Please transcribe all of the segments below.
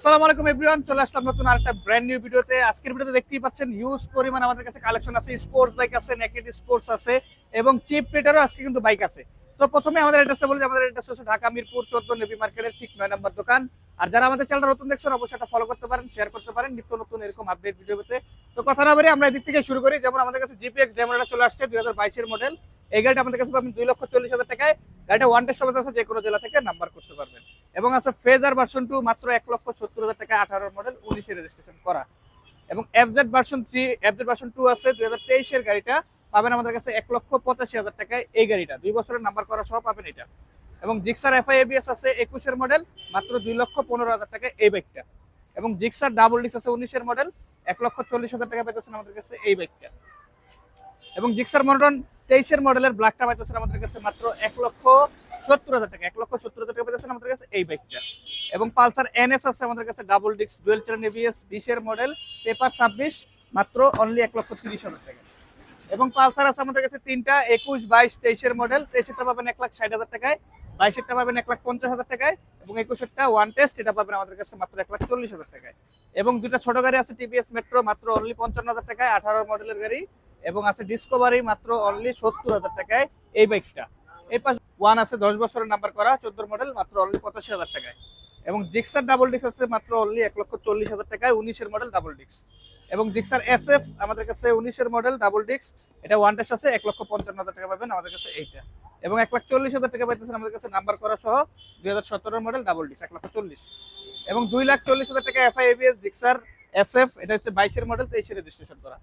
আসসালামু আলাইকুম এভরিওয়ান, চলে আসলাম নতুন আরেকটা ব্র্যান্ড নিউ ভিডিওতে। আজকের ভিডিওতে দেখতেই পাচ্ছেন হিউজ পরিমাণ আমাদের কাছে কালেকশন আছে স্পোর্টস বাইক আছে নেকেড স্পোর্টস আছে, এবং চিপ রেটারও আজকে কিন্তু বাইক আছে। তো প্রথমে আমাদের অ্যাড্রেসটা বলি আমাদের অ্যাড্রেস হচ্ছে ঢাকা মিরপুর চোদ্দ মার্কেটের ঠিক নয় নম্বর দোকান। আর যারা আমাদের চ্যানেলটা নতুন দেখছেন, অবশ্যই এটা ফলো করতে পারেন শেয়ার করতে পারেন, নিত্য নতুন এরকম আপডেট ভিডিও তো। কথা না বলে আমরা এদিক থেকে শুরু করি। যেমন আমাদের কাছে জিপিএক্স চলে আসছে, দুই হাজার বাইশের মডেল এই গাড়িটা আমাদের কাছে দুই লক্ষ চল্লিশ হাজার টাকায়। গাড়িটা ওয়ান টেস্ট আছে, যে কোনো জেলা থেকে নাম্বার করতে পারবেন। এবং আছে ফেজার ভার্সন টু মাত্র এক লক্ষ সত্তর হাজার টাকা আঠারো মডেল উনিশে রেজিস্ট্রেশন করা। এবং FZ version three FZ version two আছে দুই হাজার তেইশের গাড়িটা, পাবেন আমাদের কাছে এক লক্ষ পঁচাশি হাজার টাকায় এই গাড়িটা। দুই বছরের নাম্বার করা সহ পাবেন এটা। এবং জিক্সার এফআই এবিএস আছে একুশের মডেল মাত্র দুই লক্ষ পনেরো হাজার টাকায় এই বাইকটা এবং জিক্সার ডাবল ডিক্স আছে উনিশের মডেল এক লক্ষ চল্লিশ হাজার টাকা পেতেছেন আমাদের কাছে এই বাইকটা এবং জিক্সার মডেল তেইশের মডেলের ব্ল্যাকটা পাইতেছেন আমাদের কাছে মাত্র এক লক্ষ সত্তর হাজার টাকা, এক লক্ষ সত্তর হাজার টাকা পেতেছেন আমাদের কাছে এই বাইকটা। এবং পালসার এনএস আছে আমাদের কাছে, double disc, dual channel ABS, বিশের মডেল, পেপার ছাব্বিশ, মাত্র অনলি এক লক্ষ তিরিশ হাজার টাকা। এবং পালসার আছে আমাদের কাছে তিনটা, একুশ, বাইশ, তেইশের মডেল, তেইশেরটা পাবেন এক লাখ ষাট হাজার টাকায়, বাইশেরটা পাবেন এক লাখ পঞ্চাশ হাজার টাকায়, এবং একুশেরটা ওয়ান টেস্ট এটা পাবেন আমাদের কাছে মাত্র এক লাখ চল্লিশ হাজার টাকায়। এবং দুটা ছোট গাড়ি আছে, টিভিএস মেট্রো মাত্র অনলি পঞ্চান্ন হাজার টাকায়, আঠারো মডেলের গাড়ি, এবং আছে ডিসকভারি মাত্র অনলি সত্তর হাজার টাকায় এই বাইকটা। এই পাশে ওয়ান আছে, দশ বছরের নাম্বার করা চোদ্দ মডেল মাত্র অনলি পঁচাশি হাজার টাকায়। এবং জিক্সার ডাবল ডিস্ক আছে মাত্র অনলি এক লক্ষ চল্লিশ হাজার টাকায়, উনিশের মডেল ডাবল ডিক্স এবং জিক্সার এস এফ আমাদের কাছে উনিশের মডেল ডাবল ডিস্ক এটা ওয়ান টেস্ট আছে, এক লক্ষ পঞ্চান্ন হাজার টাকা পাবেন আমাদের কাছে এইটা। এবং এক লাখ চল্লিশ হাজার টাকা পাইতেছেন আমাদের কাছে নাম্বার করা সহ, দুই হাজার সতেরোর মডেল ডাবল ডিস্ক এক লক্ষ চল্লিশ। এবং দুই লাখ চল্লিশ হাজার টাকা FI ABS Gixxer S F এটা হচ্ছে বাইশের মডেল তেইশে রেজিস্ট্রেশন করা।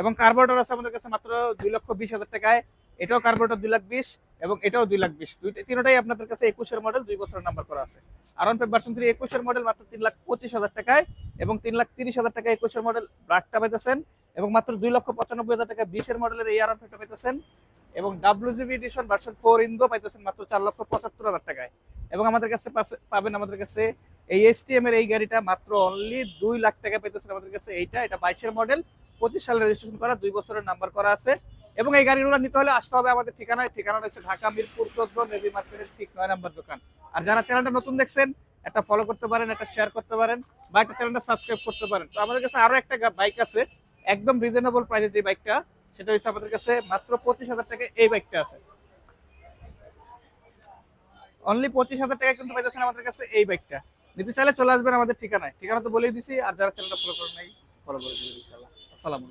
এবং কার্বোরেটর আছে আমাদের কাছে মাত্র দুই লক্ষ বিশ হাজার টাকায়, এটাও কার্বোরেটর দুই লাখ বিশ। এবং এটাও দুই লাখ বিশ। দুইটা তিনটাই আপনাদের কাছে একুশের মডেল দুই বছরের নাম্বার করা আছে। আর ওয়ান ভার্সন থ্রি একুশের মডেল মাত্র তিন লাখ পঁচিশ হাজার টাকায় এবং তিন লাখ তিরিশ হাজার টাকা একুশের মডেল ব্রাকটা পাইতেছেন এবং মাত্র দুই লক্ষ পঁচানব্বই হাজার টাকা বিশের মডেলের এই আর ওয়ান ফাইভটা পাইতেছেন এবং ডাব্লিউজিবি এডিশন ভার্সন ফোর ইন্দো পাইতেছেন মাত্র চার লক্ষ পঁচাত্তর হাজার টাকায়। এবং আমাদের কাছে পাবেন আমাদের কাছে এই এসটিএম এর এই গাড়িটা মাত্র অনলি দুই লাখ টাকা পেতেছেন আমাদের কাছে এইটা। এটা বাইশের মডেল পঁচিশ সালে রেজিস্ট্রেশন করা, দুই বছরের নাম্বার করা আছে। এবং এই গাড়িগুলো নিতে হলে আসতে হবে আমাদের ঠিকানায়। ঠিকানাটা হচ্ছে ঢাকা মিরপুর চোদ্দ নেভি মার্কেটের ঠিক নয় নাম্বার দোকান। আর যারা চ্যানেলটা নতুন দেখছেন, একটা ফলো করতে পারেন, একটা শেয়ার করতে পারেন, বা একটা চ্যানেলটা সাবস্ক্রাইব করতে পারেন। তো আমাদের কাছে আরও একটা বাইক আছে, একদম রিজনেবল প্রাইসে যে বাইকটা সেটা হচ্ছে আমাদের কাছে মাত্র পঁচিশ হাজার টাকা এই বাইকটা আছে। অনলি পঁচিশ হাজার টাকা কিন্তু পাইতেছেন আমাদের কাছে এই বাইকটা নিতে চাইলে চলে আসবেন আমাদের ঠিকানায়। ঠিকানা তো বলেই দিছি, আর যারা চ্যানেলটা ফলো করেন নাই ফলো করে দিবেন ইনশাআল্লাহ। আসসালামু